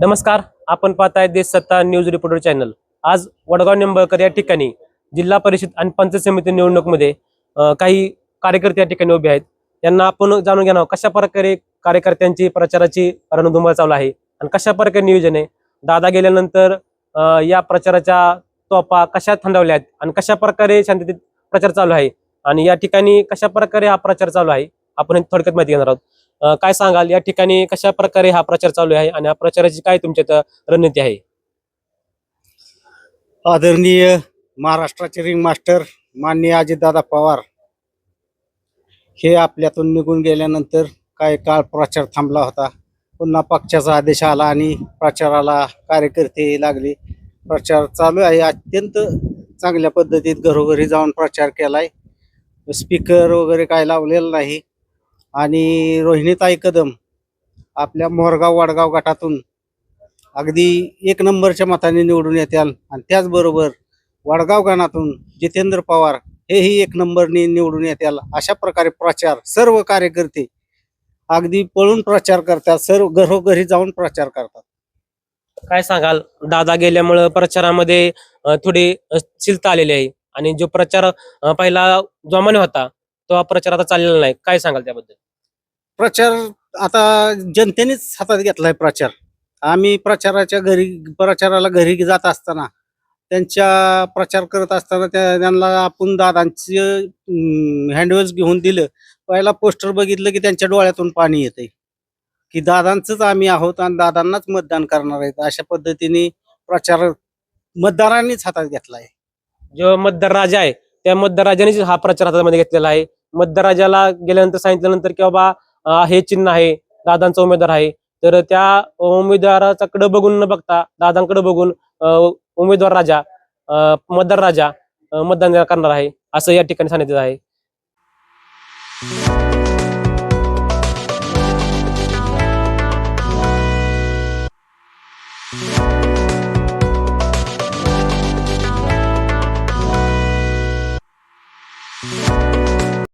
नमस्कार आपण पाहताय देश सत्ता न्यूज रिपोर्टर चॅनल. आज वडगाव निंबळकर या ठिकाणी जिल्हा परिषद आणि पंचायत समिती निवडणूकमध्ये काही कार्यकर्ते या ठिकाणी उभे आहेत. यांना आपण जाणून घेणार आहोत कशा प्रकारे कार्यकर्त्यांची प्रचाराची रणधुमाळ चालू आहे आणि कशा प्रकारे नियोजन आहे. दादा गेल्यानंतर या प्रचाराच्या तोपा कशा थंडावल्या आहेत आणि कशा प्रकारे शांततेत प्रचार चालू आहे आणि या ठिकाणी कशा प्रकारे हा प्रचार चालू आहे आपण थोडक्यात माहिती घेणार आहोत. काय सांगाल? या ठिकाणी कशा प्रकारे हा प्रचार चालू आहे आणि या प्रचाराची काय तुमच्या इथं रणनीती आहे? आदरणीय महाराष्ट्राचे रिंग मास्टर माननीय अजितदादा पवार हे आपल्यातून निघून गेल्यानंतर काही काळ प्रचार थांबला होता. पुन्हा पक्षाचा आदेश आला आणि प्रचाराला कार्यकर्ते लागले. प्रचार चालू आहे. अत्यंत चांगल्या पद्धतीत घरोघरी जाऊन प्रचार केलाय. स्पीकर वगैरे काय लावलेलं नाही. आणि रोहिणीताई कदम आपल्या मोरगाव वाडगाव गटातून अगदी एक नंबरच्या मताने निवडून येत्याल. आणि त्याचबरोबर वाडगाव गणातून जितेंद्र पवार हेही एक नंबरने निवडून येत्याल. अशा प्रकारे प्रचार सर्व कार्यकर्ते अगदी पळून प्रचार करतात सर्व घरोघरी जाऊन प्रचार करतात. काय सांगाल? दादा गेल्यामुळं प्रचारामध्ये थोडी शिलता आलेली आहे. आणि जो प्रचार पहिला जोमाने होता तो हा प्रचार आता चाललेला नाही. काय सांगाल त्याबद्दल? प्रचार आता जनतेनेच हातात घेतलाय प्रचार. आम्ही प्रचाराच्या घरी प्रचाराला घरी जात असताना त्यांच्या प्रचार करत असताना त्या त्यांना आपण दादांची हँडवेल्स घेऊन दिलं. पहिला पोस्टर बघितलं की त्यांच्या डोळ्यातून पाणी येतंय. की दादांचंच आम्ही आहोत आणि दादांनाच मतदान करणार आहेत. अशा पद्धतीने प्रचार मतदारांनीच हातात घेतला आहे जो मतदार राजा आहे त्या मतदार राजानेच हा प्रचार हातामध्ये घेतलेला आहे. मतदार राजाला गेल्यानंतर सांगितल्यानंतर की बाबा हे चिन्ह आहे दादांचा उमेदवार आहे. तर त्या उमेदवाराच्याकडे बघून न बघता दादांकडे बघून उमेदवार राजा मतदार राजा मतदान करणार आहे असं या ठिकाणी सांगितलं आहे.